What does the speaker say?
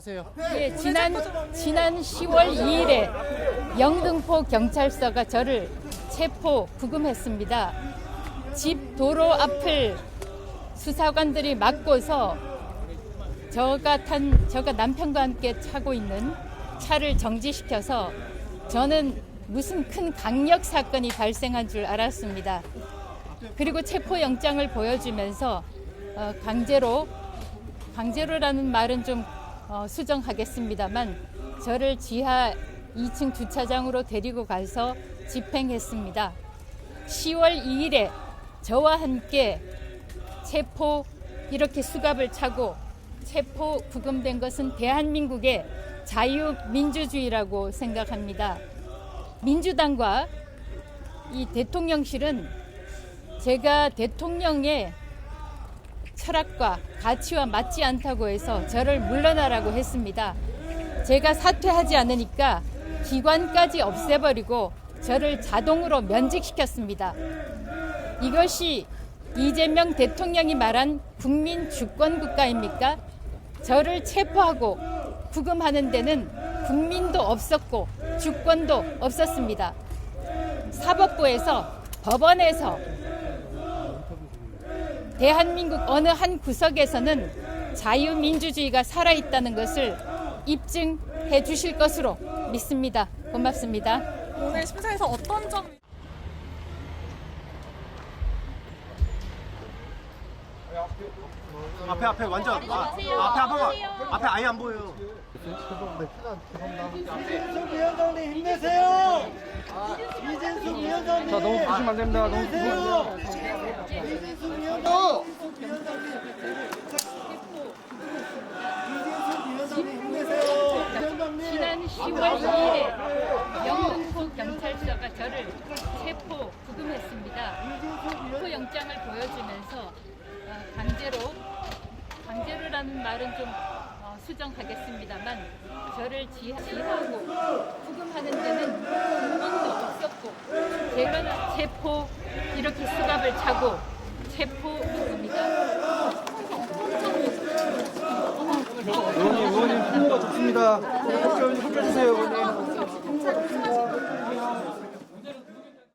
말씀하세요. 예, 지난 지난 10월 2일에 영등포 경찰서가 저를 체포 구금했습니다. 집 도로 앞을 수사관들이 막고서 저가 탄 저가 남편과 함께 타고 있는 차를 정지시켜서 저는 무슨 큰 강력 사건이 발생한 줄 알았습니다. 그리고 체포 영장을 보여주면서 어, 강제로 강제로라는 말은 좀 어, 수정하겠습니다만 저를 지하 2층 주차장으로 데리고 가서 집행했습니다. 10월 2일에 저와 함께 체포 이렇게 수갑을 차고 체포 구금된 것은 대한민국의 자유민주주의라고 생각합니다. 민주당과 이 대통령실은 제가 대통령의 철학과 가치와 맞지 않다고 해서 저를 물러나라고 했습니다. 제가 사퇴하지 않으니까 기관까지 없애버리고 저를 자동으로 면직시켰습니다. 이것이 이재명 대통령이 말한 국민 주권 국가입니까? 저를 체포하고 구금하는 데는 국민도 없었고 주권도 없었습니다. 사법부에서 법원에서 대한민국 어느 한 구석에서는 자유민주주의가 살아있다는 것을 입증해 주실 것으로 믿습니다. 고맙습니다. 오늘 심사에서 어떤 점 앞에 앞에 완전 아, 앞에 한 번만 앞에 아예 안 보여요. 이진숙 위원장님 힘내세요. 이진숙 위원장님. 자 너무 보시면 안 됩니다. 너무 힘내세요. 이진숙 위원장. 이진숙 위원장님. 이진숙 위원장님 힘내세요. 지난 10월 2일에 영등포 경찰서가 저를 체포 구금했습니다. 체포 영장을 보여주면서 어, 강제로 강제로라는 말은 좀 어, 수정하겠습니다만 저를 지- 지하고 구금하는 데는 국민도 없었고 제가 체포 이렇게 수갑을 차고 체포 구금입니다. 의원님, 의원님 후보가 좋습니다. 합격해 주세요, 의원님.